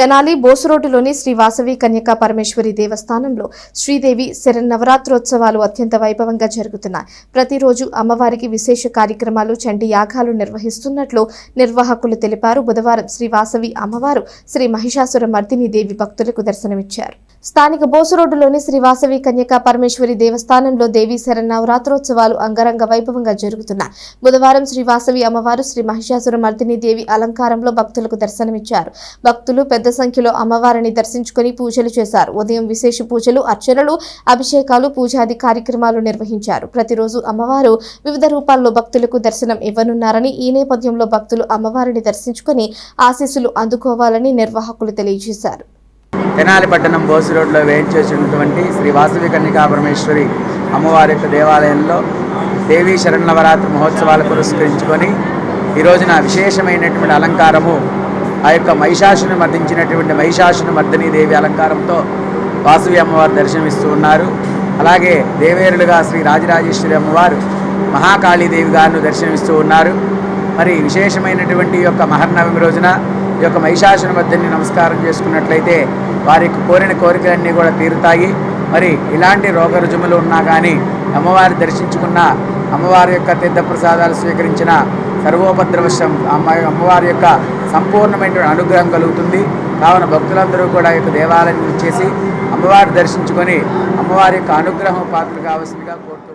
తెనాలి బోసురోడ్డులోని శ్రీ వాసవి కన్యకా పరమేశ్వరి దేవస్థానంలో శ్రీదేవి శరన్నవరాత్రోత్సవాలు అత్యంత వైభవంగా జరుగుతున్నాయి. ప్రతిరోజు అమ్మవారికి విశేష కార్యక్రమాలు చండి యాగాలు నిర్వహిస్తున్నట్లు నిర్వాహకులు తెలిపారు. బుధవారం శ్రీ వాసవి అమ్మవారు శ్రీ మహిషాసుర మర్దిని దేవి భక్తులకు దర్శనమిచ్చారు. స్థానిక బోసురోడ్డులోని శ్రీ వాసవి కన్యకా పరమేశ్వరి దేవస్థానంలో దేవి శరన్నవరాత్రోత్సవాలు అంగరంగ వైభవంగా జరుగుతున్నాయి. బుధవారం శ్రీ వాసవి అమ్మవారు శ్రీ మహిషాసుర మర్దిని దేవి అలంకారంలో భక్తులకు దర్శనమిచ్చారు. భక్తులు పెద్ద సంఖ్యలో అమ్మవారిని దర్శించుకుని పూజలు చేశారు. ఉదయం విశేష పూజలు అర్చనలు అభిషేకాలు పూజాది కార్యక్రమాలు నిర్వహించారు. ప్రతిరోజు అమ్మవారు వివిధ రూపాల్లో భక్తులకు దర్శనం ఇవ్వనున్నారని ఈ నేపథ్యంలో భక్తులు అమ్మవారిని దర్శించుకుని ఆశీస్సులు అందుకోవాలని నిర్వాహకులు తెలియజేశారు. తెనాలి పట్టణం బోసి రోడ్లో వేయించేసినటువంటి శ్రీ వాసవి కన్యకా పరమేశ్వరి అమ్మవారి యొక్క దేవాలయంలో దేవీ శరణవరాత్రి మహోత్సవాలు పురస్కరించుకొని ఈ రోజున విశేషమైనటువంటి అలంకారము ఆ యొక్క మహిషాసుని మర్దించినటువంటి మహిషాసుని మర్దిని దేవి అలంకారంతో వాసువి అమ్మవారు దర్శనమిస్తూ ఉన్నారు. అలాగే దేవేరులుగా శ్రీ రాజరాజేశ్వరి అమ్మవారు మహాకాళీదేవి గారిని దర్శనమిస్తూ ఉన్నారు. మరి విశేషమైనటువంటి ఈ యొక్క మహర్నవమి రోజున ఈ యొక్క మహిషాసుని మర్దిని నమస్కారం చేసుకున్నట్లయితే వారికి కోరిన కోరికలన్నీ కూడా తీరుతాయి. మరి ఇలాంటి రోగ రుజుములు ఉన్నా కానీ అమ్మవారి దర్శించుకున్న అమ్మవారి యొక్క తీర్థప్రసాదాలు స్వీకరించిన సర్వోపద్రవశం అమ్మ అమ్మవారి యొక్క సంపూర్ణమైన అనుగ్రహం కలుగుతుంది. కావున భక్తులందరూ కూడా ఈ యొక్క దేవాలయం చేసి అమ్మవారిని దర్శించుకొని అమ్మవారి యొక్క అనుగ్రహం పాత్ర కావాల్సిందిగా కోరుతూ